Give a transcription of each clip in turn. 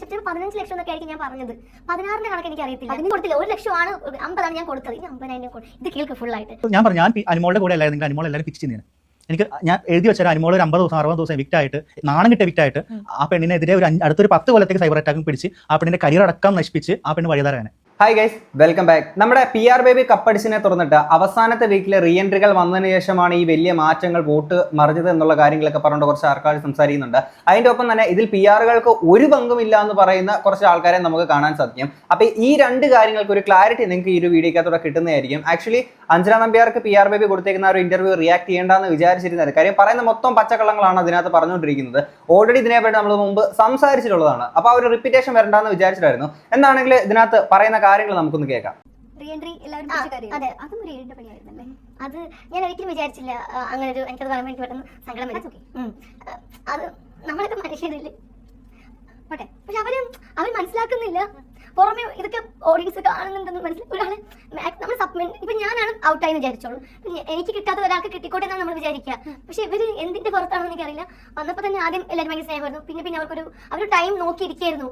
ലക്ഷത്തിന് പതിനഞ്ച് ലക്ഷം എന്നൊക്കെ ആയിരിക്കും ഞാൻ പറഞ്ഞത്. പതിനാറിന്റെ കണക്ക് എനിക്ക് അറിയത്തില്ല അതിന് കൊടുത്തില്ല. ഒരു ലക്ഷമാണ് അമ്പതാണ് ഞാൻ കൊടുത്തത്. ഇനി അമ്പതിനായിരം കൊടുത്തു ഇത് കേൾക്ക് ഫുൾ ആയിട്ട്. ഞാൻ പറഞ്ഞു ഞാൻ അനുമോളുടെ കൂടെ അല്ലായിരുന്നു. അനുമോൾ എല്ലാവരും ഫിക്സ് ചെയ്യുന്നത് എനിക്ക് ഞാൻ എഴുതി വെച്ചാൽ അനുമോൾ ഒരു അമ്പത് ദിവസം അറുപത് ദിവസം വിക്റ്റായിട്ട് നാണം കിട്ടിയ വിക്റ്റായിട്ട് ആ പെണ്ണിനെതിരെ ഒരു അടുത്തൊരു പത്ത് കൊല്ലത്തേക്ക് സൈബർ അറ്റാക്കും പിടിച്ച് ആ പെണ്ണിന്റെ കരിയർ അടക്കം നശിപ്പിച്ച് ആ പെണ്ണ് വഴിതാരാണ് ഹായ് ഗൈസ് വെൽക്കം ബാക്ക് നമ്മുടെ പി ആർ ബേബി കപ്പടിച്ചിനെ തുറന്നിട്ട് അവസാനത്തെ വീക്കിലെ റീ എൻട്രികൾ വന്നതിന് ശേഷമാണ് ഈ വലിയ മാറ്റങ്ങൾ വോട്ട് മറിഞ്ഞത് എന്നുള്ള കാര്യങ്ങളൊക്കെ പറഞ്ഞുകൊണ്ട് കുറച്ച് ആൾക്കാർ സംസാരിക്കുന്നുണ്ട്. അതിന്റെ ഒപ്പം തന്നെ ഇതിൽ പി ആറുകൾക്ക് ഒരു പങ്കുമില്ല എന്ന് പറയുന്ന കുറച്ച് ആൾക്കാരെ നമുക്ക് കാണാൻ സാധിക്കും. അപ്പോൾ ഈ രണ്ട് കാര്യങ്ങൾക്ക് ഒരു ക്ലാരിറ്റി നിങ്ങൾക്ക് ഈ ഒരു വീഡിയോക്കകത്തൂടെ കിട്ടുന്നതായിരിക്കും. ആക്ച്വലി അഞ്ജന നമ്പ്യാർക്ക് പി ആർ ബേബി കൊടുത്തേക്കുന്ന ഒരു ഇന്റർവ്യൂ റിയാക്ട് ചെയ്യേണ്ടെന്ന് വിചാരിച്ചിരുന്നത്. കാര്യം പറയുന്ന മൊത്തം പച്ചക്കള്ളങ്ങളാണ് അതിനകത്ത് പറഞ്ഞുകൊണ്ടിരിക്കുന്നത്. ഓൾറെഡി ഇതിനെപ്പറ്റി നമ്മൾ മുമ്പ് സംസാരിച്ചിട്ടുള്ളതാണ്. അപ്പൊ ആ ഒരു റിപ്പീറ്റേഷൻ വരണ്ടെന്ന് വിചാരിച്ചിട്ടായിരുന്നു. എന്താണെങ്കിൽ ഇതിനകത്ത് പറയുന്ന കാര്യങ്ങൾ നമുക്കൊന്ന് കേൾക്കാം. റീഎൻട്രി എല്ലാവരും അതെ. അതും ഒരു ഏഴിന്റെ പണിയായിരുന്നല്ലേ? അത് ഞാൻ ഒരിക്കലും വിചാരിച്ചില്ല. അങ്ങനെ ഒരു എനിക്കത് പറയാൻ വേണ്ടി പെട്ടെന്ന് സങ്കടം വരും. അത് നമ്മളൊക്കെ മനുഷ്യരില്ലേ പോട്ടെ. പക്ഷെ അവർ അവർ മനസ്സിലാക്കുന്നില്ല. പുറമെ ഇതൊക്കെ ഓഡിയൻസ് കാണുന്നുണ്ടെന്ന് മനസ്സിലാക്കി ഒരാളെ നമ്മൾ സബ്മിറ്റ് ഇപ്പൊ ഞാനാണ് ഔട്ടായി വിചാരിച്ചോളൂ. എനിക്ക് കിട്ടാത്ത ഒരാൾക്ക് കിട്ടിക്കോട്ടെ എന്നാണ് നമ്മൾ വിചാരിക്കുക. പക്ഷെ ഇവർ എന്തിന്റെ പുറത്താണെന്ന് എനിക്കറിയില്ല. വന്നപ്പോൾ തന്നെ ആദ്യം എല്ലാവരും ഭയങ്കര സ്നേഹമായിരുന്നു. പിന്നെ പിന്നെ അവർക്കൊരു അവർ ടൈം നോക്കിയിരിക്കായിരുന്നു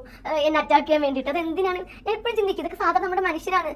എന്നെ അറ്റാക്ക് ചെയ്യാൻ വേണ്ടിയിട്ട്. അത് എന്തിനാണ്? എപ്പോഴും ചിന്തിക്കുക ഇതൊക്കെ സാധാരണ നമ്മുടെ മനുഷ്യരാണ്.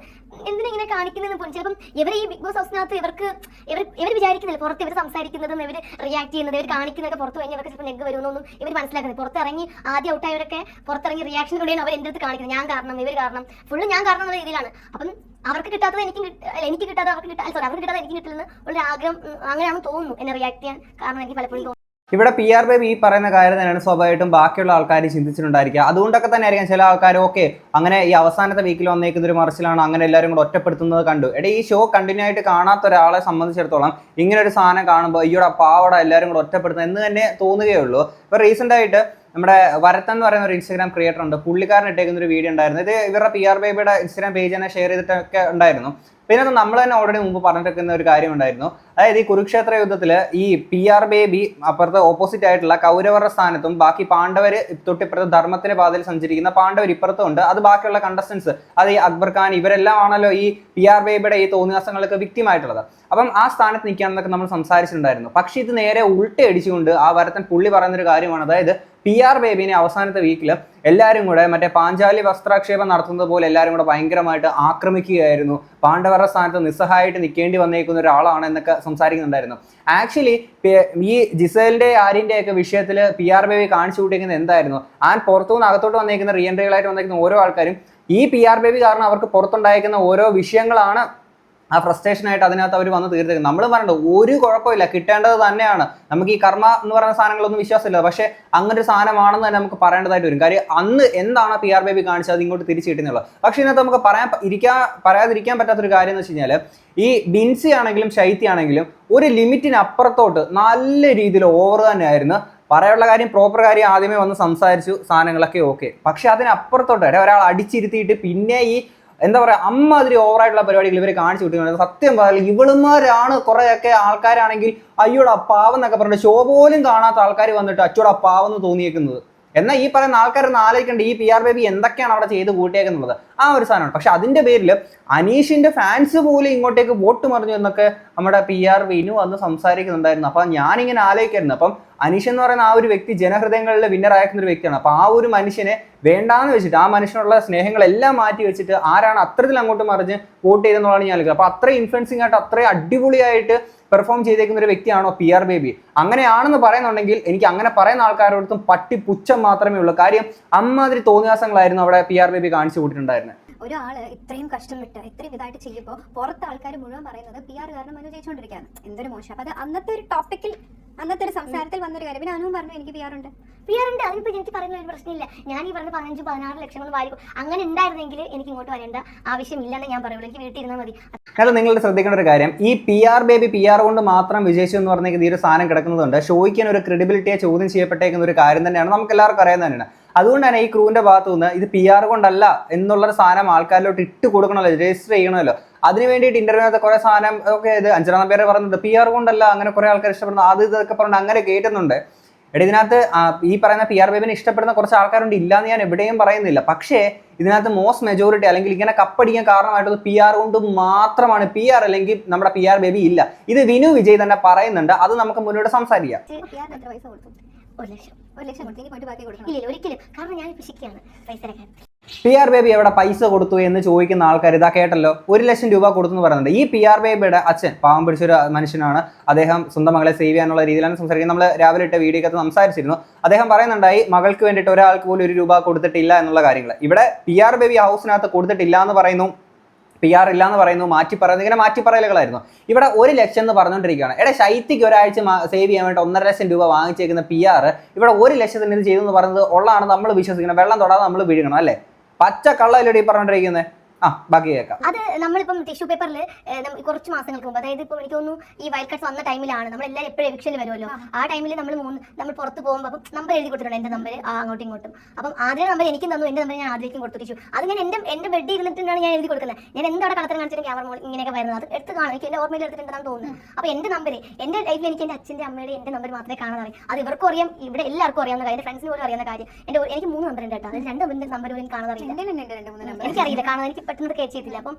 എന്തിനാ ഇങ്ങനെ കാണിക്കുന്നതെന്ന് പോലും ചിലപ്പം ഇവർ ഈ ബിഗ് ബോസ് ഹൗസിനകത്ത് ഇവർക്ക് ഇവർ ഇവർ വിചാരിക്കുന്നില്ല. പുറത്ത് ഇവർ സംസാരിക്കുന്നതും ഇവർ റിയാക്ട് ചെയ്യുന്നത് ഇവർ കാണിക്കുന്നതൊക്കെ പുറത്ത് കഴിഞ്ഞാൽ ഇവർക്ക് ചിലപ്പോൾ നെഗ് വരുമെന്നൊന്നും ഇവർ മനസ്സിലാക്കുന്നത് പുറത്തിറങ്ങി ആദ്യം ഔട്ടായവരൊക്കെ പുറത്തിറങ്ങി റിയാക്ഷൻ റിയാക്ഷനിലൂടെയാണ് അവർ എന്റെ അടുത്ത് കാണിക്കുന്നത് ഞാൻ കാരണം ഇവർ കാരണം. ഫുള്ള് ഞാൻ കാരണം എന്നുള്ള രീതിയിലാണ്. അപ്പം അവർക്ക് കിട്ടാത്തത് എനിക്ക് എനിക്ക് കിട്ടാതെ അവർക്ക് കിട്ടാ സോറി അവർക്ക് കിട്ടാതെ എനിക്ക് കിട്ടില്ലെന്ന് ഒരു ആഗ്രഹം അങ്ങനെയാണെന്ന് തോന്നുന്നു. എന്നെ റിയാക്ട് ചെയ്യാൻ കാരണം എനിക്ക് പലപ്പോഴും ഇവിടെ പി ആർ ബേബി ഈ പറയുന്ന കാര്യം തന്നെയാണ് സ്വാഭാവികമായിട്ടും ബാക്കിയുള്ള ആൾക്കാർ ചിന്തിച്ചിട്ടുണ്ടായിരിക്കുക. അതുകൊണ്ടൊക്കെ തന്നെ ആയിരിക്കും ചില ആൾക്കാർ ഓക്കെ അങ്ങനെ ഈ അവസാനത്തെ വീക്കിൽ വന്നേക്കുന്ന ഒരു മറിച്ചിലാണ് അങ്ങനെ എല്ലാവരും കൂടെ ഒറ്റപ്പെടുത്തുന്നത് കണ്ടു. എടേ ഈ ഷോ കണ്ടിന്യൂ ആയിട്ട് കാണാത്ത ഒരാളെ സംബന്ധിച്ചിടത്തോളം ഇങ്ങനെ ഒരു സാധനം കാണുമ്പോൾ അയ്യോടെ പാവട എല്ലാവരും കൂടെ ഒറ്റപ്പെടുത്തുന്നത് എന്ന് തന്നെ തോന്നുകയുള്ളൂ ഇപ്പോൾ റീസെന്റ് ആയിട്ട് നമ്മുടെ വരത്തൻ എന്ന് പറയുന്ന ഒരു ഇൻസ്റ്റാഗ്രാം ക്രിയേറ്റർ ഉണ്ട്. പുള്ളിക്കാരൻ ഇട്ടേക്കുന്ന ഒരു വീഡിയോ ഉണ്ടായിരുന്നു. ഇത് ഇവരുടെ പി ആർ ബേബിയുടെ ഇൻസ്റ്റാഗ്രാം പേജ് തന്നെ ഷെയർ ചെയ്തിട്ടൊക്കെ ഉണ്ടായിരുന്നു. പിന്നെ നമ്മൾ തന്നെ ഓൾറെഡി മുമ്പ് പറഞ്ഞിട്ടിരിക്കുന്ന ഒരു കാര്യം ഉണ്ടായിരുന്നു. അതായത് ഈ കുരുക്ഷേത്ര യുദ്ധത്തിൽ ഈ പി ആർ ബേബി അപ്പുറത്ത് ഓപ്പോസിറ്റ് ആയിട്ടുള്ള കൗരവരുടെ സ്ഥാനത്തും ബാക്കി പാണ്ഡവർ തൊട്ടിപ്പുറത്ത് ധർമ്മത്തിന്റെ പാതയിൽ സഞ്ചരിക്കുന്ന പാണ്ഡവർ ഇപ്പുറത്തും ഉണ്ട് അത് ബാക്കിയുള്ള കണ്ടസ്റ്റൻസ് അത് ഈ അക്ബർ ഖാൻ ഇവരെല്ലാം ആണല്ലോ ഈ പി ആർ ബേബിയുടെ ഈ തോന്നിയാസങ്ങൾക്ക് വ്യക്തിമായിട്ടുള്ളത് അപ്പം ആ സ്ഥാനത്ത് നിൽക്കാമെന്നൊക്കെ നമ്മൾ സംസാരിച്ചിട്ടുണ്ടായിരുന്നു. പക്ഷെ ഇത് നേരെ ഉൾട്ടയടിച്ചുകൊണ്ട് ആ വരത്തൻ പുള്ളി പറയുന്നൊരു കാര്യമാണ്. അതായത് പി ആർ ബേബിനെ അവസാനത്തെ വീക്കിൽ എല്ലാവരും കൂടെ മറ്റേ പാഞ്ചാലി വസ്ത്രാക്ഷേപം നടത്തുന്നത് പോലെ എല്ലാവരും കൂടെ ഭയങ്കരമായിട്ട് ആക്രമിക്കുകയായിരുന്നു. പാണ്ഡവരുടെ സ്ഥാനത്ത് നിസ്സഹായിട്ട് നിൽക്കേണ്ടി വന്നേക്കുന്ന ഒരാളാണ് എന്നൊക്കെ സംസാരിക്കുന്നുണ്ടായിരുന്നു. ആക്ച്വലി ഈ ജിസേലിന്റെ ആര്യന്റെ ഒക്കെ വിഷയത്തിൽ പി ആർ ബേബി കാണിച്ചു കൂട്ടിയിരിക്കുന്നത് എന്തായിരുന്നു? ആൻ പുറത്തുനിന്ന് അകത്തോട്ട് വന്നേക്കുന്ന റീ എൻട്രികളായിട്ട് വന്നേക്കുന്ന ഓരോ ആൾക്കാരും ഈ പി ആർ ബേബി കാരണം അവർക്ക് പുറത്തുണ്ടായിരിക്കുന്ന ഓരോ വിഷയങ്ങളാണ് ആ ഫ്രസ്ട്രേഷൻ ആയിട്ട് അതിനകത്ത് അവർ വന്ന് തീർത്തേക്കും. നമ്മൾ പറഞ്ഞിട്ട് ഒരു കുഴപ്പമില്ല. കിട്ടേണ്ടത് തന്നെയാണ്. നമുക്ക് ഈ കർമ്മ എന്ന് പറയുന്ന സാധനങ്ങളൊന്നും വിശ്വാസമില്ല. പക്ഷേ അങ്ങനെ ഒരു സാധനമാണെന്ന് തന്നെ നമുക്ക് പറയേണ്ടതായിട്ട് വരും. കാര്യം അന്ന് എന്താണ് പി ആർ ബേബി കാണിച്ചത്? ഇങ്ങോട്ട് തിരിച്ചു കിട്ടുന്നുള്ളത് പക്ഷേ ഇതിനകത്ത് നമുക്ക് പറയാൻ ഇരിക്കാൻ പറയാതിരിക്കാൻ പറ്റാത്തൊരു കാര്യം എന്ന് വെച്ച് കഴിഞ്ഞാൽ ഈ ബിൻസി ആണെങ്കിലും ശൈത്യ ആണെങ്കിലും ഒരു ലിമിറ്റിന് അപ്പുറത്തോട്ട് നല്ല രീതിയിൽ ഓവർ തന്നെയായിരുന്നു പറയാനുള്ള കാര്യം പ്രോപ്പർ കാര്യം ആദ്യമേ വന്ന് സംസാരിച്ചു. സാധനങ്ങളൊക്കെ ഓക്കെ പക്ഷെ അതിനപ്പുറത്തോട്ട് ഒരാൾ അടിച്ചിരുത്തിയിട്ട് പിന്നെ ഈ എന്താ പറയുക അമ്മാതിരി ഓവറായിട്ടുള്ള പരിപാടികൾ ഇവർ കാണിച്ചു കിട്ടുന്നത് സത്യം പറയാൻ ഇവളുമാരാണ് കുറേയൊക്കെ ആൾക്കാരാണെങ്കിൽ അയ്യോടാ പാവം എന്നൊക്കെ പറഞ്ഞിട്ട് ഷോ പോലും കാണാത്ത ആൾക്കാർ വന്നിട്ട് അച്ചോടാ പാവം എന്ന് തോന്നിയേക്കുന്നത്. എന്നാൽ ഈ പറയുന്ന ആൾക്കാരൊന്ന് ആലോചിക്കേണ്ട ഈ പി ആർ ബേബി എന്തൊക്കെയാണ് അവിടെ ചെയ്ത് കൂട്ടിയേക്കുന്നത്? ആ ഒരു സാധനമാണ്. പക്ഷെ അതിന്റെ പേരിൽ അനീഷിന്റെ ഫാൻസ് പോലും ഇങ്ങോട്ടേക്ക് വോട്ട് മറിഞ്ഞു എന്നൊക്കെ നമ്മുടെ പി ആർ വിനു അന്ന് സംസാരിക്കുന്നുണ്ടായിരുന്നു. അപ്പൊ ഞാനിങ്ങനെ ആലോചിക്കായിരുന്നു. അപ്പം അനീഷ് എന്ന് പറയുന്ന ആ ഒരു വ്യക്തി ജനഹൃദയങ്ങളിൽ വിന്നർ അയക്കുന്ന ഒരു വ്യക്തിയാണ്. അപ്പൊ ആ ഒരു മനുഷ്യനെ വേണ്ടാന്ന് വെച്ചിട്ട് ആ മനുഷ്യനുള്ള സ്നേഹങ്ങളെല്ലാം മാറ്റി വെച്ചിട്ട് ആരാണ് അത്രത്തിൽ അങ്ങോട്ട് മറിഞ്ഞ് വോട്ട് ചെയ്തെന്നുള്ളതാണ് ഞാൻ ആലോചിക്കുന്നത്. അപ്പൊ അത്രയും ഇൻഫ്ലുവൻസിങ് ആയിട്ട് അത്രയും അടിപൊളിയായിട്ട് പെർഫോം ചെയ്തേക്കുന്ന ഒരു വ്യക്തിയാണോ പി ആർ ബേബി അങ്ങനെയാണെന്ന് പറയുന്നുണ്ടെങ്കിൽ എനിക്ക് അങ്ങനെ പറയുന്ന ആൾക്കാരോടത്തും പട്ടി പുച്ഛം മാത്രമേ ഉള്ളൂ. കാര്യം അമ്മാതിരി തോന്നിയാസങ്ങളായിരുന്നു അവിടെ പി ആർ ബേബി കാണിച്ചു കൂട്ടിയിട്ടുണ്ടായിരുന്നത് ഒരാൾ ഇത്രയും കഷ്ടപ്പെട്ട് ഇത്രയും ഇതായിട്ട് ചെയ്യുമ്പോൾ പുറത്ത് ആൾക്കാർ മുഴുവൻ പറയുന്നത് പി ആർ കാരണം മനു ജയിച്ചുകൊണ്ടിരിക്കുകയാണ് എന്തൊരു മോശം. അപ്പൊ അത് അന്നത്തെ ഒരു ടോപ്പിക്കിൽ അന്നത്തെ ഒരു സംസാരത്തിൽ വന്നൊരു കാര്യം. പിന്നെ അനുവും പറഞ്ഞു എനിക്ക് പി ആർ ഉണ്ട്. പി ആർ ഉണ്ട്. അതിനിപ്പോ എനിക്ക് പറയുന്ന ഒരു പ്രശ്നമില്ല. ഞാൻ ഈ പറഞ്ഞ പതിനഞ്ച് പതിനാറ് ലക്ഷങ്ങൾ വായിക്കും അങ്ങനെ ഉണ്ടായിരുന്നെങ്കിൽ എനിക്ക് ഇങ്ങോട്ട് വരേണ്ട ആവശ്യമില്ലെന്ന് ഞാൻ പറയുള്ളൂ. എനിക്ക് വീട്ടിൽ ഇരുന്നാൽ മതി. കാരണം നിങ്ങൾ ശ്രദ്ധിക്കേണ്ട ഒരു കാര്യം. ഈ P R Baby P R കൊണ്ട് മാത്രം വിജയിച്ചു എന്ന് പറഞ്ഞ ഈ ഒരു സാധനം കിടക്കുന്നതുകൊണ്ട് ഷോയ്ക്കാൻ ഒരു ക്രെഡിബിലിറ്റിയെ ചോദ്യം ചെയ്യപ്പെട്ടേക്കുന്ന ഒരു കാര്യം തന്നെയാണ് നമുക്ക് എല്ലാവർക്കും അറിയാൻ തന്നെയാണ്. അതുകൊണ്ട് തന്നെ ഈ ക്രൂവിന്റെ ഭാഗത്തു നിന്ന് ഇത് പി ആർ കൊണ്ടല്ല എന്നുള്ളൊരു സാധനം ആൾക്കാരിലോട്ട് ഇട്ട് കൊടുക്കണമല്ലോ രജിസ്റ്റർ ചെയ്യണമല്ലോ. അതിനു വേണ്ടിയിട്ട് ഇന്റർവ്യൂനകത്ത് കുറെ സാധനം ഒക്കെ ഇത് അഞ്ചാം പേര് പറഞ്ഞത് പി ആർ കൊണ്ടല്ല അങ്ങനെ കുറെ ആൾക്കാർ ഇഷ്ടപ്പെടുന്നു. അത് ഇതൊക്കെ പറഞ്ഞു അങ്ങനെ കേട്ടുന്നുണ്ട് എടി ഇതിനകത്ത് ഈ പറയുന്ന പി ആർ ബേബിനെ ഇഷ്ടപ്പെടുന്ന കുറച്ച് ആൾക്കാരുണ്ട്. ഇല്ലാന്ന് ഞാൻ എവിടെയും പറയുന്നില്ല. പക്ഷേ ഇതിനകത്ത് മോസ്റ്റ് മെജോറിറ്റി അല്ലെങ്കിൽ ഇങ്ങനെ കപ്പടിക്കാൻ കാരണമായിട്ടുള്ളത് പി ആർ കൊണ്ട് മാത്രമാണ് പി ആർ അല്ലെങ്കിൽ നമ്മുടെ പി ആർ ബേബി ഇല്ല. ഇത് വിനു വിജയ് തന്നെ പറയുന്നുണ്ട്. അത് നമുക്ക് മുന്നോട്ട് സംസാരിക്കാം. ഒരു ലക്ഷം പോയിട്ട് ബാക്കി കാരണം ഞാൻ പി ആർ ബേബി എവിടെ പൈസ കൊടുത്തു എന്ന് ചോദിക്കുന്ന ആൾക്കാർ ഇതാ കേട്ടല്ലോ. ഒരു ലക്ഷം രൂപ കൊടുത്തു എന്ന് പറയുന്നുണ്ട്. ഈ പി ആർ ബേബിയുടെ അച്ഛൻ പാവം പിടിച്ചൊരു മനുഷ്യനാണ്. അദ്ദേഹം സ്വന്തം മകളെ സേവ് ചെയ്യാനുള്ള രീതിയിലാണ് സംസാരിക്കുന്നത്. നമ്മൾ രാവിലെ ഇട്ട വീഡിയോക്കകത്ത് സംസാരിച്ചിരുന്നു. അദ്ദേഹം പറയുന്നുണ്ടായി മകൾക്ക് വേണ്ടിയിട്ട് ഒരാൾക്ക് പോലും ഒരു രൂപ കൊടുത്തിട്ടില്ല എന്നുള്ള കാര്യങ്ങൾ ഇവിടെ പി ആർ ബേബി ഹൗസിനകത്ത് കൊടുത്തിട്ടില്ല എന്ന് പറയുന്നു. പി ആർ ഇല്ല എന്ന് പറയുന്നു മാറ്റി പറയുന്നു ഇങ്ങനെ മാറ്റി പറയലുകളായിരുന്നു. ഇവിടെ ഒരു ലക്ഷം എന്ന് പറഞ്ഞുകൊണ്ടിരിക്കുകയാണ്. എടെ ശൈത്യക്ക് ഒരാഴ്ച സേവ് ചെയ്യാൻ വേണ്ടി ഒന്നര ലക്ഷം രൂപ വാങ്ങിച്ചേക്കുന്ന പി ആർ ഇവിടെ ഒരു ലക്ഷത്തിന് ഇത് ചെയ്തു എന്ന് പറയുന്നത് ഉള്ളതാണ് നമ്മൾ വിശ്വസിക്കുന്നത് വെള്ളം തൊടാതെ നമ്മൾ വീഴണം അല്ലേ? പച്ച കള്ളയിലൂടെ ഈ പറഞ്ഞുകൊണ്ടിരിക്കുന്നത് ആ ബാക്കി കേൾക്കാം. അത് നമ്മളിപ്പം ടിഷ്യൂ പേപ്പറിൽ കുറച്ച് മാസങ്ങൾക്ക് മുമ്പ് അതായത് ഇപ്പൊ എനിക്ക് തോന്നുന്നു ഈ വൈൽഡ് കാർഡ്സ് വന്ന ടൈമിലാണ് നമ്മൾ എല്ലാവരും എപ്പോഴും എവിക്ഷനിൽ വരുമല്ലോ. ആ. ടൈമിൽ നമ്മൾ മൂന്ന് നമ്മൾ പുറത്ത് പോകുമ്പോൾ അപ്പം നമ്പർ എഴുതി കൊടുത്തിട്ടുണ്ട് എന്റെ നമ്പർ അങ്ങോട്ടും ഇങ്ങോട്ടും. അപ്പം ആദ്യം നമ്പർ എനിക്കും തന്നു എന്റെ നമ്പർ ഞാൻ ആദ്യം കൊടുത്തു ടിഷ്യൂ അത് ഞാൻ എന്റെ എന്റെ ബെഡ് ഇരുന്നിട്ടാണ് ഞാൻ എഴുതി കൊടുക്കുന്നത്. ഞാൻ എന്താണ് കളത്തിൽ കാണിച്ചിട്ട് ക്യാമറ മോൾ ഇങ്ങനെയൊക്കെ വരുന്നത്. അത് എടുത്ത് കാണാം. എനിക്ക് എന്റെ ഓർമ്മയിൽ എടുത്തിട്ടുണ്ടെന്ന് തോന്നുന്നു അപ്പോൾ എന്റെ നമ്പർ എന്റെ ലൈഫിൽ എനിക്ക് എന്റെ അച്ഛന്റെ അമ്മയുടെ എന്റെ നമ്പർ മാത്രമേ കാണാൻ അറിയാം അത് ഇവർക്കും അറിയാം ഇവിടെ എല്ലാവർക്കും അറിയാവുന്ന കാര്യം എന്റെ ഫ്രണ്ട്സിന് പോലും അറിയുന്ന കാര്യം. എന്റെ എനിക്ക് മൂന്ന് നമ്പർ ഉണ്ട് കേട്ടോ. അതിൽ രണ്ട് നമ്പർ പോലും കാണാൻ അറിയില്ല നമ്പർ എനിക്കറിയില്ല കാണാൻ എനിക്ക് പെട്ടെന്ന് കേച്ച് ചെയ്തില്ല. അപ്പം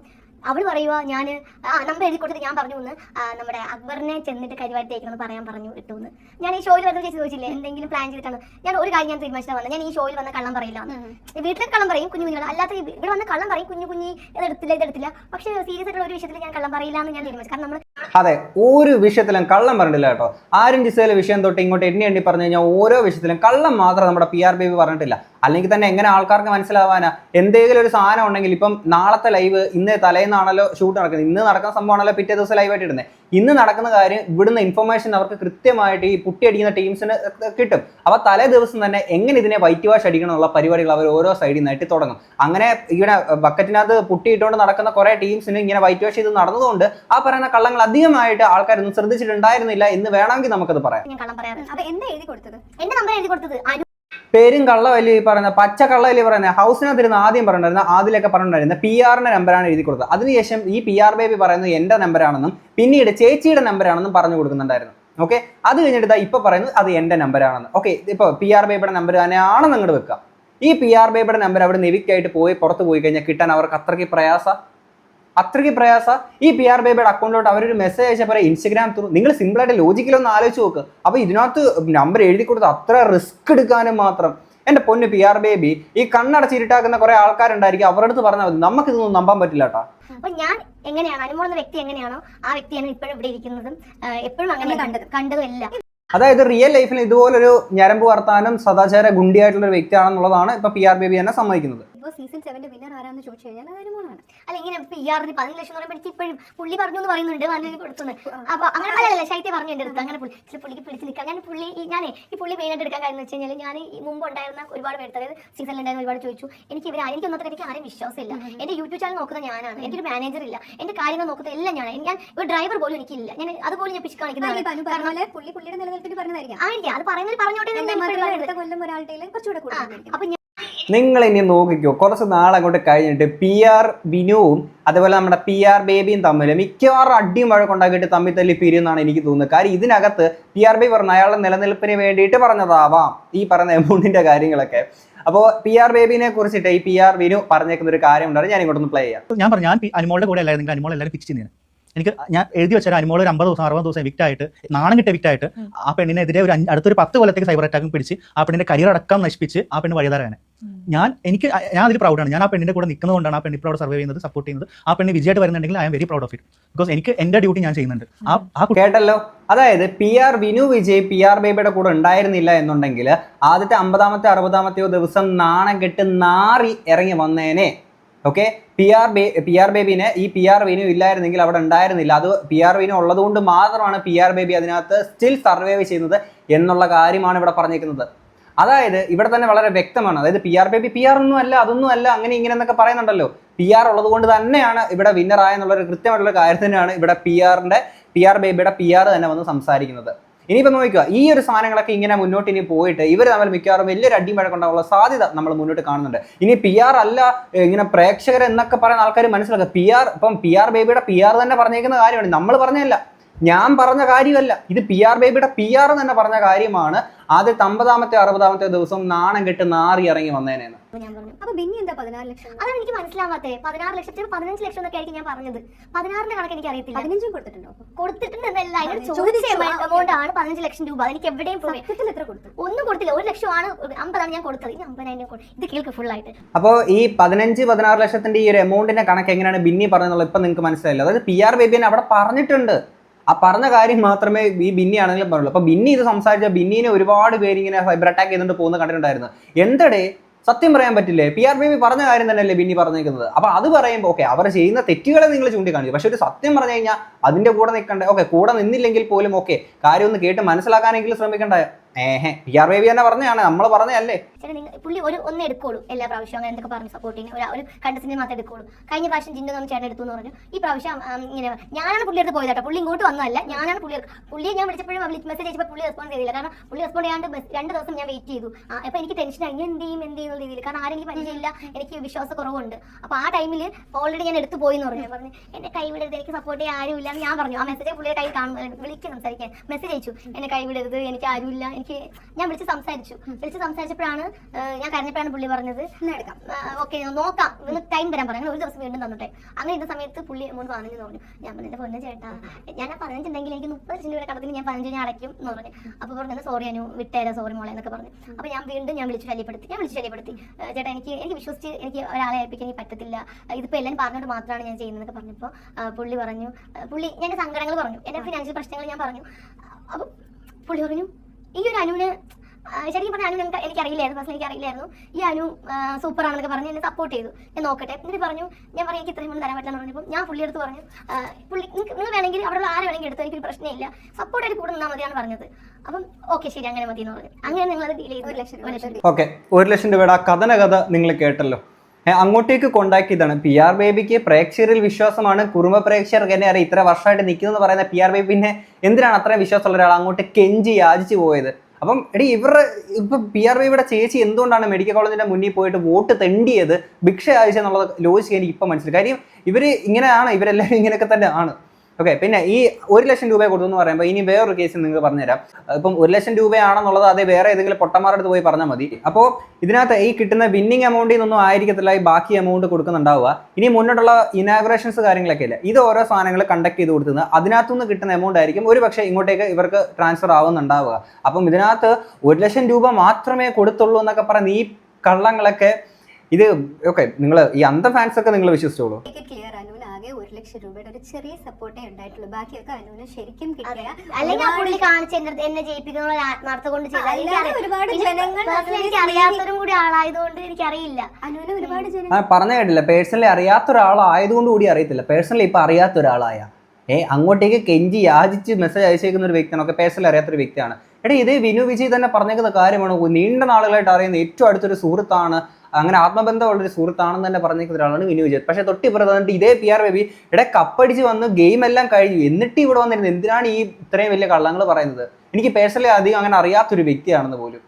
അവൾ പറയുക ഞാൻ ആ നമ്പർ എഴുതി കൊടുത്ത് ഞാൻ പറഞ്ഞു എന്ന്. നമ്മുടെ അക്ബറിനെ ചെന്നിട്ട് കരിവാരി തേക്കണമെന്ന് പറയാൻ പറഞ്ഞു ഇട്ടു എന്ന്. ഞാൻ ഈ ഷോയിൽ വന്ന് ചേച്ചി ചോദിച്ചില്ലേ എന്തെങ്കിലും പ്ലാൻ ചെയ്തിട്ടാണ്? ഞാൻ ഒരു കാര്യം ഞാൻ തീരുമാനിച്ചാൽ വന്നത്. ഞാൻ ഈ ഷോയിൽ വന്ന കള്ളം പറയില്ല വീട്ടിലെ വീട്ടിൽ കള്ളം പറയും കുഞ്ഞു കുഞ്ഞുങ്ങൾ അല്ലാത്ത ഇവിടെ വന്ന് കള്ളം പറയും കുഞ്ഞു കുഞ്ഞി ഇതെടുത്തില്ല ഇതെടുത്തില്ല പക്ഷേ സീരിയസ് ആയിട്ടുള്ള ഒരു വിഷയത്തിൽ ഞാൻ കള്ളം പറയില്ല എന്ന് ഞാൻ തീരുമാനിച്ചു. കാരണം നമ്മൾ അതെ ഒരു വിഷയത്തിലും കള്ളം പറഞ്ഞിട്ടില്ല കേട്ടോ. ആരും ജിസയിലെ വിഷയം തൊട്ട് ഇങ്ങോട്ട് എണ്ണി എണ്ണി പറഞ്ഞു കഴിഞ്ഞാൽ ഓരോ വിഷയത്തിലും കള്ളം മാത്രം നമ്മുടെ പി ആർ ബേബി പറഞ്ഞിട്ടില്ല. അല്ലെങ്കിൽ തന്നെ എങ്ങനെ ആൾക്കാർക്ക് മനസ്സിലാവാനാ? എന്തെങ്കിലും ഒരു സാധനം ഉണ്ടെങ്കിൽ ഇപ്പം നാളത്തെ ലൈവ് ഇന്ന് തലേന്നാണല്ലോ ഷൂട്ട് നടക്കുന്നത്. ഇന്ന് നടക്കുന്ന സംഭവമാണല്ലോ പിറ്റേ ദിവസം ലൈവായിട്ട് ഇടുന്നത്. ഇന്ന് നടക്കുന്ന കാര്യം ഇവിടുന്ന് ഇൻഫർമേഷൻ അവർക്ക് കൃത്യമായിട്ട് ഈ പുട്ടി അടിക്കുന്ന ടീംസിന് കിട്ടും. അപ്പോൾ തലേ ദിവസം തന്നെ എങ്ങനെ ഇതിനെ വൈറ്റ് വാഷ് അടിക്കണം എന്നുള്ള പരിപാടികൾ അവർ ഓരോ സൈഡിൽ നിന്നായിട്ട് തുടങ്ങും. അങ്ങനെ ഇവിടെ ബക്കറ്റിനകത്ത് പുട്ടി ഇട്ടുകൊണ്ട് നടക്കുന്ന കുറേ ടീംസിന് ഇങ്ങനെ വൈറ്റ് വാഷ് ചെയ്ത് നടന്നതുകൊണ്ട് ആ പറയുന്ന കള്ളങ്ങൾ അധികമായിട്ട് ആൾക്കാരൊന്നും ശ്രദ്ധിച്ചിട്ടുണ്ടായിരുന്നില്ല എന്ന് വേണമെങ്കിൽ നമുക്കത് പറയാം. ഞാൻ കള്ളം അപ്പൊ എഴുതി കൊടുത്തത്? എന്റെ നമ്പർ എഴുതി കൊടുത്തത്? പേരും കള്ളവല്ലി പറയുന്ന പച്ച കള്ളവല്ലി പറയുന്നത് ഹൗസിനകത്തിരുന്ന് ആദ്യം പറഞ്ഞിരുന്ന ആദ്യമൊക്കെ പറഞ്ഞിട്ടുണ്ടായിരുന്ന പി ആറിന്റെ നമ്പറാണ് എഴുതി കൊടുത്തത്. അതിനുശേഷം ഈ പി ആർ ബേബി പറയുന്നത് എന്റെ നമ്പറാണെന്നും പിന്നീട് ചേച്ചിയുടെ നമ്പറാണെന്നും പറഞ്ഞു കൊടുക്കുന്നുണ്ടായിരുന്നു. ഓക്കെ അത് കഴിഞ്ഞിട്ട് ഇപ്പൊ പറയുന്നത് അത് എന്റെ നമ്പറാണെന്ന് ഓക്കെ ഇപ്പൊ പി ആർ ബേബിയുടെ നമ്പർ തന്നെയാണെന്ന് അങ്ങോട്ട് വെക്കാം ഈ പി ആർ ബേബിയുടെ നമ്പർ അവിടെ നെവിക്കായിട്ട് പോയി പുറത്ത് പോയി കഴിഞ്ഞാൽ കിട്ടാൻ അവർക്ക് അത്രയ്ക്ക് പ്രയാസ? അത്രയ്ക്ക് പ്രയാസ. ഈ പി ആർ ബേബിയുടെ അക്കൗണ്ടിലോട്ട് അവരൊരു മെസ്സേജ് അയച്ചാൽ പറയാം ഇൻസ്റ്റഗ്രാം ത്രൂ നിങ്ങൾ സിമ്പിളായിട്ട് ലോജിക്കലൊന്ന് ആലോചിച്ച് നോക്ക്. അപ്പോൾ ഇതിനകത്ത് നമ്പർ എഴുതി കൊടുത്ത് അത്ര റിസ്ക് എടുക്കാനും മാത്രം. എന്റെ പൊന്ന് പി ആർ ബേബി ഈ കണ്ണടച്ചിരിട്ടാക്കുന്ന കുറേ ആൾക്കാരുണ്ടായിരിക്കും അവരുടെ അടുത്ത് പറഞ്ഞാൽ മതി. നമുക്കിതൊന്നും നമ്പാൻ പറ്റില്ല കേട്ടോ അപ്പൊ ഞാൻ എങ്ങനെയാണ് അനുമോൾ എന്ന വ്യക്തി എങ്ങനെയാണോ ആ വ്യക്തിയാണ് ഇപ്പോഴും ഇവിടെ ഇരിക്കുന്നതും. എപ്പോഴും അങ്ങനെ കണ്ടത് കണ്ടതും എല്ലാം. അതായത് റിയൽ ലൈഫിൽ ഇതുപോലൊരു ഞരമ്പ് വർത്താനം സദാചാര ഗുണ്ടിയായിട്ടുള്ള ഒരു വ്യക്തിയാണെന്നുള്ളതാണ് ഇപ്പൊ പി ആർ ബേബി തന്നെ സമ്മതിക്കുന്നത്. സീസൺ സെവന്റെ വിന്നർ ആരാന്ന് ചോദിച്ചു കഴിഞ്ഞാൽ അത് മോളാണ് അല്ല ഇങ്ങനെ പി ആറിന് പതിനഞ്ച് ലക്ഷം എന്ന് പറയുമ്പോൾ എനിക്ക് ഇപ്പോഴും പുള്ളി പറഞ്ഞു എന്ന് പറയുന്നുണ്ട് വന്നിട്ട് കൊടുത്തുന്ന്. അപ്പൊ അങ്ങനെ അല്ലല്ല ശൈത്യ പറഞ്ഞു എന്റെ അടുത്ത്. അങ്ങനെ പുള്ളി ചില പുള്ളിക്ക് പിടിച്ച് നിൽക്കാം. ഞാൻ പുള്ളി ഞാനേ ഈ പുള്ളി മെയിനായിട്ട് എടുക്കാൻ കാര്യം എന്ന് വെച്ച് കഴിഞ്ഞാൽ ഞാൻ ഈ മുമ്പ് ഉണ്ടായിരുന്ന ഒരുപാട് പേര് അതായത് സീസണിൽ ഉണ്ടായിരുന്ന ഒരുപാട് ചോദിച്ചു എനിക്ക് ഇവരെ എനിക്ക് ഒന്നത്തെ എനിക്ക് ആരും വിശ്വാസമില്ല. എന്റെ യൂട്യൂബ് ചാനൽ നോക്കുന്ന ഞാനാണ്. എന്റെ ഒരു മാനേജർ ഇല്ല. എന്റെ കാര്യങ്ങൾ നോക്കുന്നത് എല്ലാം ഞാനാണ്. ഞാൻ ഒരു ഡ്രൈവർ പോലും എനിക്കില്ല. ഞാൻ അതുപോലെ ഞാൻ പിച്ച് കാണിക്കുന്നത് പുള്ളി പുള്ളിയുടെ നിലനിൽപ്പിന് പറഞ്ഞതായിരിക്കാം. ആയിരിക്കും. അത് പറയുന്നത്. പറഞ്ഞോട്ടെ കൊല്ലം ഒരാളുടെ കുറച്ചുകൂടെ കൂടുതൽ അപ്പൊ നിങ്ങൾ ഇനി നോക്കിക്കോ. കുറച്ച് നാളങ്ങോട്ട് കഴിഞ്ഞിട്ട് പി ആർ ബിനുവും അതുപോലെ നമ്മുടെ പി ആർ ബേബിയും തമ്മിൽ മിക്കവാറും അടിയും വഴക്കുണ്ടാക്കിയിട്ട് തമ്മിൽ തല്ലി പിരിയെന്നാണ് എനിക്ക് തോന്നുന്നത്. കാര്യം ഇതിനകത്ത് പി ആർ ബി പറഞ്ഞ അയാളുടെ നിലനിൽപ്പിന് വേണ്ടിയിട്ട് പറഞ്ഞതാവാം ഈ പറഞ്ഞ എമൗണ്ടിന്റെ കാര്യങ്ങളൊക്കെ. അപ്പോൾ പി ആർ ബേബിനെ കുറിച്ചിട്ട് ഈ പി ആർ ബിനു പറഞ്ഞേക്കുന്ന ഒരു കാര്യം ഉണ്ടായിരുന്നു ഞാൻ ഇങ്ങോട്ടൊന്ന് പ്ലേ ചെയ്യാം. ഞാൻ പറഞ്ഞു ഞാൻ അനുമോളുടെ കൂടെ അല്ലായിരുന്നു അനുമോൾ എല്ലാവരും ഫിക്സ് ചെയ്യുന്നതാണ് എനിക്ക് ഞാൻ എഴുതി വെച്ചാൽ അനുമോൾ ഒരു അമ്പത് ദിവസം അറുപത് ദിവസം എവിക്റ്റ് ആയിട്ട് നാണം കിട്ടിയ എവിക്റ്റ് ആയിട്ട് ആ പെണ്ണിനെതിരെ ഒരു അടുത്തൊരു പത്ത് കൊല്ലത്തേക്ക് സൈബർ അറ്റാക്കും പിടിച്ച് ആ പെണ്ണിന്റെ കരിയർ അടക്കം നശിപ്പിച്ച് ആ പെണ്ണ് വഴിതാരാണ് ഞാൻ എനിക്ക് ഞാൻ അതിൽ പ്രൗഡാണ് ഞാൻ ആ പെണ്ണിന്റെ കൂടെ നിൽക്കുന്നതുകൊണ്ടാണ് ആ പെണ്ണ് ഇപ്പോൾ അവിടെ സർവൈവ് ചെയ്യുന്നത് സപ്പോർട്ട് ചെയ്യുന്നത്. ആ പെണ്ണ് വിജയമായിട്ട് വരുന്നുണ്ടെങ്കിൽ I am very proud of it because എനിക്ക് എന്റെ ഡ്യൂട്ടി ഞാൻ ചെയ്യുന്നുണ്ട്. ആ ആ കേട്ടല്ലോ? അതായത് P R Vinu Vijay P R ബേബിയുടെ കൂടെ ഉണ്ടായിരുന്നില്ല എന്നുണ്ടെങ്കിൽ ആദ്യത്തെ അമ്പതാമത്തെ അറുപതാമത്തെയോ ദിവസം നാണം കെട്ട് നാറി ഇറങ്ങി വന്നേനെ. ഓക്കെ പി ആർ ബേ പി ആർ ബേബിന് ഈ പി ആർ വിനു ഇല്ലായിരുന്നെങ്കിൽ അവിടെ ഉണ്ടായിരുന്നില്ല അത് പി ആർ വിനു ഉള്ളത് കൊണ്ട് മാത്രമാണ് പി ആർ ബേബി അതിനകത്ത് സ്റ്റിൽ സർവൈവ് ചെയ്യുന്നത് എന്നുള്ള കാര്യമാണ് ഇവിടെ പറഞ്ഞിരിക്കുന്നത് അതായത് ഇവിടെ തന്നെ വളരെ വ്യക്തമാണ് അതായത് P R Baby P R ഒന്നും അല്ല അതൊന്നും അല്ല അങ്ങനെ ഇങ്ങനെ എന്നൊക്കെ പറയുന്നുണ്ടല്ലോ പി ആർ ഉള്ളത് കൊണ്ട് തന്നെയാണ് ഇവിടെ വിന്നർ ആയെന്നുള്ള ഒരു കൃത്യമായിട്ടുള്ള കാര്യം തന്നെയാണ് ഇവിടെ പി ആറിന്റെ പി ആർ ബേബിയുടെ പി ആർ തന്നെ വന്ന് സംസാരിക്കുന്നത് ഇനിയിപ്പോൾ നോക്കുക ഈ ഒരു സാധനങ്ങളൊക്കെ ഇങ്ങനെ മുന്നോട്ട് ഇനി പോയിട്ട് ഇവർ തമ്മിൽ മിക്കവാറും വലിയൊരു അടിയും വഴക്കുണ്ടാവുള്ള സാധ്യത നമ്മൾ മുന്നോട്ട് കാണുന്നുണ്ട്. ഇനി പി ആർ അല്ല ഇങ്ങനെ പ്രേക്ഷകർ എന്നൊക്കെ പറയുന്ന ആൾക്കാർ മനസ്സിലാക്കുക. പി ആർ ഇപ്പം പി ആർ ബേബിയുടെ പി ആർ തന്നെ പറഞ്ഞേക്കുന്ന കാര്യമാണ്. നമ്മൾ പറഞ്ഞല്ല ഞാൻ പറഞ്ഞ കാര്യമല്ല. ഇത് പി ആർ ബേബിയുടെ പി ആർ തന്നെ പറഞ്ഞ കാര്യമാണ്. ആദ്യത്തെ അമ്പതാമത്തെ അറുപതാമത്തെ ദിവസം നാണം കെട്ട് നാറി ഇറങ്ങി വന്നേനെന്ന് അപ്പൊ ഞാൻ പറഞ്ഞു അപ്പൊ ബിന്നി എന്താ പതിനാറ് ലക്ഷം? അതാണ് എനിക്ക് മനസ്സിലാവാത്തേ. പതിനാറ് ലക്ഷത്തിൽ പതിനഞ്ച് ലക്ഷം എന്നൊക്കെ ആയിരിക്കും ഞാൻ പറഞ്ഞത്. പതിനാറിന്റെ കണക്ക് എനിക്ക് അറിയത്തില്ല. പതിനഞ്ചും കൊടുത്തിട്ടുണ്ടോ? കൊടുത്തിട്ടുണ്ട് എന്നല്ല അതിനോട് അതെ, ചോദിച്ച. എമൗണ്ട് ആണ് പതിനഞ്ച് ലക്ഷം രൂപ. എനിക്ക് എവിടെയും പോയി. എത്ര കൊടുത്തു? ഒന്നും കൊടുത്തില്ല. ഒരു ലക്ഷമാണ് അമ്പതാണ് ഞാൻ കൊടുത്തത്. ഇനി അമ്പതിനായിരം ഇത് കേൾക്ക് ഫുൾ ആയിട്ട്. അപ്പോൾ ഈ പതിനഞ്ച് പതിനാറ് ലക്ഷത്തിന്റെ ഈ ഒരു എമൗണ്ടിന്റെ കണക്ക് എങ്ങനെയാണ് ബിന്നി പറഞ്ഞെന്നുള്ളത് ഇപ്പൊ നിങ്ങൾക്ക് മനസ്സിലായില്ല. അതായത് പി ആർ ബേബിനെ അവിടെ പറഞ്ഞിട്ടുണ്ട്. ആ പറഞ്ഞ കാര്യം മാത്രമേ ഈ ബിന്നി ആണെങ്കിലും പറയുള്ളൂ. അപ്പൊ ബിന്നി ഇത് സംസാരിച്ച ബിന്നിനെ ഒരുപാട് പേര് ഇങ്ങനെ സൈബർ അറ്റാക്ക് ചെയ്തുകൊണ്ട് പോകുന്ന കണ്ടിട്ടുണ്ടായിരുന്നു. എന്തടേ സത്യം പറയാൻ പറ്റില്ലേ? പി ആർ ബേബി പറഞ്ഞ കാര്യം തന്നെയല്ലേ ബിന്നി പറഞ്ഞേക്കുന്നത്. അപ്പൊ അത് പറയുമ്പോൾ ഓക്കെ അവർ ചെയ്യുന്ന തെറ്റുകളെ നിങ്ങൾ ചൂണ്ടിക്കാണിച്ചു. പക്ഷെ ഒരു സത്യം പറഞ്ഞു കഴിഞ്ഞാൽ അതിന്റെ കൂടെ നിൽക്കണ്ടേ ഓക്കെ കൂടെ നിന്നില്ലെങ്കിൽ പോലും ഓക്കെ കാര്യം ഒന്ന് കേട്ട് മനസ്സിലാക്കാനെങ്കിലും ശ്രമിക്കണ്ടേ? ഏഹേ പി ആർ ബേബി തന്നെ പറഞ്ഞതാണ്. നമ്മൾ പറഞ്ഞതല്ലേ? ചേട്ടാ നിങ്ങൾ പുള്ളി ഒരു ഒന്ന് എടുക്കോളൂ എല്ലാ പ്രാവശ്യവും അങ്ങനെ എന്തൊക്കെ പറഞ്ഞു സപ്പോർട്ടിങ് ഒരു ഒരു കണ്ടസിനെ മാത്രം എടുക്കോളൂ കഴിഞ്ഞ പ്രാവശ്യം ജിന്നു നമ്മൾ ചേട്ടൻ എടുത്തു എന്ന് പറഞ്ഞു. ഈ പ്രാവശ്യം ഇങ്ങനെ ഞാനാണ് പുള്ളി എടുത്ത് പോയത് കേട്ടോ. പുള്ളി ഇങ്ങോട്ട് വന്നതല്ല ഞാനാണ് പുള്ളി പുള്ളിയെ ഞാൻ വിളിച്ചപ്പോഴും മെസ്സേജ് അയച്ചപ്പോൾ പുള്ളി റെസ്പോണ്ട് ചെയ്തില്ല. കാരണം പുള്ളി റെസ്പോണ്ട് ചെയ്യാണ്ട് രണ്ട് ദിവസം ഞാൻ വെയിറ്റ് ചെയ്തു. അപ്പോൾ എനിക്ക് ടെൻഷൻ ആയി. എന്ത് ചെയ്യും എന്ത് ചെയ്യുന്ന രീതിയിൽ. കാരണം ആരും എനിക്ക് പരിചയമില്ല. എനിക്ക് വിശ്വാസ കുറവുണ്ട് അപ്പോൾ ആ ടൈമിൽ ഓൾറെഡി ഞാൻ എടുത്തു പോയി എന്ന് പറഞ്ഞു. പറഞ്ഞു എന്നെ കൈവിടരുത് എനിക്ക് സപ്പോർട്ട് ചെയ്യാൻ ആരുമില്ല എന്ന് ഞാൻ പറഞ്ഞു. ആ മെസ്സേജ് പുള്ളിയുടെ കൈ കാണും വിളിച്ച് സംസാരിക്കാൻ. മെസ്സേജ് അയച്ചു. എന്നെ കൈവിടരുത് എനിക്ക് ആരുമില്ല. എനിക്ക് ഞാൻ വിളിച്ച് സംസാരിച്ചു. വിളിച്ച് സംസാരിച്ചപ്പോഴാണ് ഞാൻ കരഞ്ഞപ്പോഴാണ് പുള്ളി പറഞ്ഞത്. എടുക്കാം. ഓക്കെ നോക്കാം. ഇന്ന് ടൈം തരാൻ പറഞ്ഞു ഒരു ദിവസം വീണ്ടും തന്നിട്ടെ. അങ്ങനെ ഇരുന്ന സമയത്ത് പുള്ളി എമൗണ്ട് പതിനഞ്ച് പറഞ്ഞു. ഞാൻ പറഞ്ഞു പൊന്നു ചേട്ടാ ഞാൻ ആ പതിനഞ്ചുണ്ടെങ്കിൽ എനിക്ക് മുപ്പത് ലക്ഷം രൂപയുടെ കടത്തിന് ഞാൻ പതിനഞ്ച് ഞാൻ അടയ്ക്കും എന്ന് പറഞ്ഞു. അപ്പൊ പറഞ്ഞു സോറി അനു വിട്ടേരാ സോറി മോളെ എന്നൊക്കെ പറഞ്ഞു. അപ്പൊ ഞാൻ വീണ്ടും ഞാൻ വിളിച്ചു ശല്യപ്പെടുത്തി. ഞാൻ വിളിച്ചു ശല്യപ്പെടുത്തി. ചേട്ടാ എനിക്ക് എനിക്ക് വിശ്വസിച്ച് എനിക്ക് ഒരാളെ ഏൽപ്പിക്കാൻ എനിക്ക് പറ്റത്തില്ല. ഇതിപ്പോ എല്ലാം പറഞ്ഞിട്ട് മാത്രമാണ് ഞാൻ ചെയ്യുന്നതെന്നൊക്കെ പറഞ്ഞപ്പോൾ പുള്ളി പറഞ്ഞു പുള്ളി ഞാൻ സങ്കടങ്ങൾ പറഞ്ഞു. എന്റെ ഫിനാൻഷ്യൽ പ്രശ്നങ്ങൾ ഞാൻ പറഞ്ഞു. അപ്പൊ പുള്ളി പറഞ്ഞു ഈ ഒരു അനുവിന് ശരിക്കും പറഞ്ഞാൽ അനു എനിക്ക് എനിക്കറിയില്ലായിരുന്നു പക്ഷേ എനിക്ക് അറിയില്ലായിരുന്നു ഈ അനു സൂപ്പർ ആണെന്നൊക്കെ പറഞ്ഞ് എന്നെ സപ്പോർട്ട് ചെയ്തു. ഞാൻ നോക്കട്ടെ. എന്നിട്ട് പറഞ്ഞു ഞാൻ പറഞ്ഞു എനിക്ക് ഇത്രയും ഒന്നും തരാൻ പറ്റില്ല എന്ന് പറഞ്ഞപ്പോൾ ഞാൻ പുള്ളി എടുത്ത് പറഞ്ഞു പുള്ളി നിങ്ങൾക്ക് നിങ്ങൾ വേണമെങ്കിൽ അവിടെയുള്ള ആരെ വേണമെങ്കിൽ എടുത്തു? എനിക്കൊരു പ്രശ്നമില്ല. സപ്പോർട്ടായിട്ട് കൂടെ നിന്നാൽ മതിയാണ് പറഞ്ഞത്. അപ്പം ഓക്കെ ശരി അങ്ങനെ മതി എന്ന് പറഞ്ഞു. അങ്ങനെ നിങ്ങൾ ഡീൽ ചെയ്തു. ഒരു ലക്ഷം. ഓക്കെ ഒരു ലക്ഷം രൂപയുടെ ആ കഥന കഥ നിങ്ങൾ കേട്ടല്ലോ. അങ്ങോട്ടേക്ക് അങ്ങോട്ടേക്ക് ചെയ്താണ്. പി ആർ ബേബിക്ക് പ്രേക്ഷകരിൽ വിശ്വാസമാണ്. കുറുമ പ്രേക്ഷകർ എന്നെ അറിയാം. ഇത്ര വർഷമായിട്ട് നിൽക്കുന്നു പറയുന്ന പി ആർ ബേബിനെ എന്തിനാണ് അത്രയും വിശ്വാസമുള്ള ഒരാൾ അങ്ങോട്ട് കെഞ്ചി യാചിച്ചു പോയത്? അപ്പം എടി ഇവരുടെ ഇപ്പൊ പി ആർ ബേബിയുടെ ചേച്ചി എന്തുകൊണ്ടാണ് മെഡിക്കൽ കോളേജിന്റെ മുന്നിൽ പോയിട്ട് വോട്ട് തെണ്ടിയത്? ഭിക്ഷ അയച്ചെന്നുള്ളത് ലോജിക്ക് എനിക്ക് ഇപ്പം മനസ്സിലായി. കാര്യം ഇവർ ഇങ്ങനെയാണ് ഇവരെല്ലാവരും ഇങ്ങനെയൊക്കെ തന്നെ ആണ്. ഓക്കെ പിന്നെ ഈ ഒരു ലക്ഷം രൂപ കൊടുത്തു എന്ന് പറയുമ്പോൾ ഇനി വേറൊരു കേസ് നിങ്ങൾക്ക് പറഞ്ഞുതരാം. ഇപ്പം ഒരു ലക്ഷം രൂപയാണെന്നുള്ളത് അത് വേറെ ഏതെങ്കിലും പൊട്ടന്മാരുടെ അടുത്ത് പോയി പറഞ്ഞാൽ മതി. അപ്പോൾ ഇതിനകത്ത് ഈ കിട്ടുന്ന വിന്നിങ് എമൗണ്ടിൽ നിന്നൊന്നും ആയിരിക്കത്തില്ല ഈ ബാക്കി എമൗണ്ട് കൊടുക്കുന്നുണ്ടാവുക. ഇനി മുന്നോട്ടുള്ള ഇനാഗ്രേഷൻസ് കാര്യങ്ങളൊക്കെ ഇല്ല? ഇത് ഓരോ സാധനങ്ങൾ കണ്ടക്ട് ചെയ്ത് കൊടുക്കുന്നത് അതിനകത്തുനിന്ന് കിട്ടുന്ന എമൗണ്ട് ആയിരിക്കും ഒരു പക്ഷേ ഇങ്ങോട്ടേക്ക് ഇവർക്ക് ട്രാൻസ്ഫർ ആവുന്നുണ്ടാവുക. അപ്പം ഇതിനകത്ത് ഒരു ലക്ഷം രൂപ മാത്രമേ കൊടുത്തുള്ളൂ എന്നൊക്കെ പറയുന്ന ഈ കള്ളങ്ങളൊക്കെ ഇത് ഓക്കെ നിങ്ങൾ ഈ അന്ധ ഫാൻസ് ഒക്കെ നിങ്ങൾ വിശ്വസിച്ചോളൂ ക്ലിയർ അനുവിന് ആകെ ഒരു ലക്ഷം രൂപയുടെ ഒരു ചെറിയ സപ്പോർട്ടേ ഉണ്ടായിട്ടുള്ളൂ. ബാക്കിയൊക്കെ അനുവിന് ശരിക്കും കിട്ടിയ അല്ലെങ്കിൽ ആ പുള്ളി കാണിച്ച് എന്നെ എന്നെ ജയിപ്പിക്കുന്ന ഒരു ആത്മാർത്ഥം കൊണ്ട് ചെയ്താൽ ഒരുപാട് ജനങ്ങൾ എനിക്ക് അറിയാത്തവരും കൂടി ആളായതുകൊണ്ട് എനിക്കറിയില്ല. അനുവിന് ഒരുപാട് ആ പറഞ്ഞ കേട്ടില്ല. പേഴ്സണലി അറിയാത്ത ഒരാളായതുകൊണ്ട് കൂടി അറിയത്തില്ല. പേഴ്സണലി ഇപ്പൊ അറിയാത്ത ഒരാളായ. ഏ അങ്ങോട്ടേക്ക് കെഞ്ചി യാചിച്ച് മെസ്സേജ് അയച്ചേക്കുന്ന ഒരു വ്യക്തിയാണ്. ഒക്കെ പേഴ്സണലി അറിയാത്തൊരു വ്യക്തിയാണ്. എടാ ഇത് വിനു വിജയ് തന്നെ പറഞ്ഞേക്കുന്ന കാര്യമാണ്. നീണ്ട നാളുകളായിട്ട് അറിയുന്ന ഏറ്റവും അടുത്തൊരു സുഹൃത്താണ് അങ്ങനെ ആത്മബന്ധമുള്ള ഒരു സുഹൃത്താണെന്ന് തന്നെ പറഞ്ഞിരിക്കുന്ന ഒരാളാണ് വിനു വിജയത് പക്ഷെ തൊട്ടിപ്പുറത്ത് വന്നിട്ട് ഇതേ പി ആർ ബേബി ഇവിടെ കപ്പടിച്ച് വന്ന് ഗെയിം എല്ലാം കഴിഞ്ഞു. എന്നിട്ട് ഇവിടെ വന്നിരുന്നത് എന്തിനാണ് ഈ ഇത്രയും വലിയ കള്ളങ്ങൾ പറയുന്നത്? എനിക്ക് പേഴ്സണലി അധികം അങ്ങനെ അറിയാത്തൊരു വ്യക്തിയാണെന്ന് പോലും.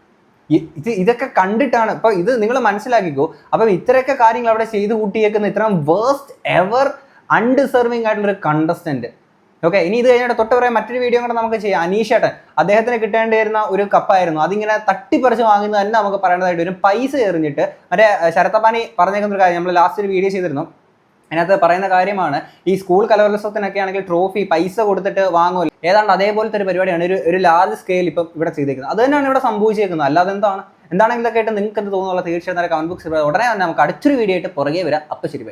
ഇത് ഇതൊക്കെ കണ്ടിട്ടാണ്. ഇപ്പൊ ഇത് നിങ്ങൾ മനസ്സിലാക്കിക്കോ. അപ്പം ഇത്രയൊക്കെ കാര്യങ്ങൾ അവിടെ ചെയ്തു കൂട്ടിയേക്കുന്ന ഇത്രയും വേസ്റ്റ് എവർ അൺഡിസർവിംഗ് ആയിട്ടുള്ള ഒരു കണ്ടസ്റ്റന്റ് ഓക്കെ ഇനി ഇത് കഴിഞ്ഞിട്ട് തൊട്ട് പറയാൻ മറ്റൊരു വീഡിയോ കൂടെ നമുക്ക് ചെയ്യാം. അനീഷേട്ടൻ അദ്ദേഹത്തിന് കിട്ടേണ്ടിയിരുന്ന ഒരു കപ്പായിരുന്നു അതിങ്ങനെ തട്ടിപ്പറിച്ച് വാങ്ങുന്നത് തന്നെ നമുക്ക് പറയേണ്ടതായിട്ട് വരും. പൈസ എറിഞ്ഞിട്ട് മറ്റേ ശരത്തപ്പാനി പറഞ്ഞേക്കുന്ന ഒരു കാര്യം നമ്മൾ ലാസ്റ്റ് ഒരു വീഡിയോ ചെയ്തിരുന്നു. അതിനകത്ത് പറയുന്ന കാര്യമാണ് ഈ സ്കൂൾ കലോത്സവത്തിനൊക്കെ ആണെങ്കിൽ ട്രോഫി പൈസ കൊടുത്തിട്ട് വാങ്ങുമല്ലോ. ഏതാണ്ട് അതേപോലത്തെ ഒരു പരിപാടിയാണ് ഒരു ഒരു ലാർജ് സ്കെയിൽ ഇപ്പം ഇവിടെ ചെയ്തേക്കുന്നത് അത് തന്നെയാണ് ഇവിടെ സംഭവിച്ചേക്കുന്നത്. അല്ലാതെ എന്താണ്? എന്താണെങ്കിലൊക്കെ ആയിട്ട് നിങ്ങൾക്ക് എന്ത് തോന്നുന്നുള്ള തീർച്ചയായിട്ടും കമന്റ് ബോക്സിൽ ഉടനെ തന്നെ നമുക്ക് അടുത്തൊരു വീഡിയോ ആയിട്ട് പുറകെ വരാം. അപ്പം ശരി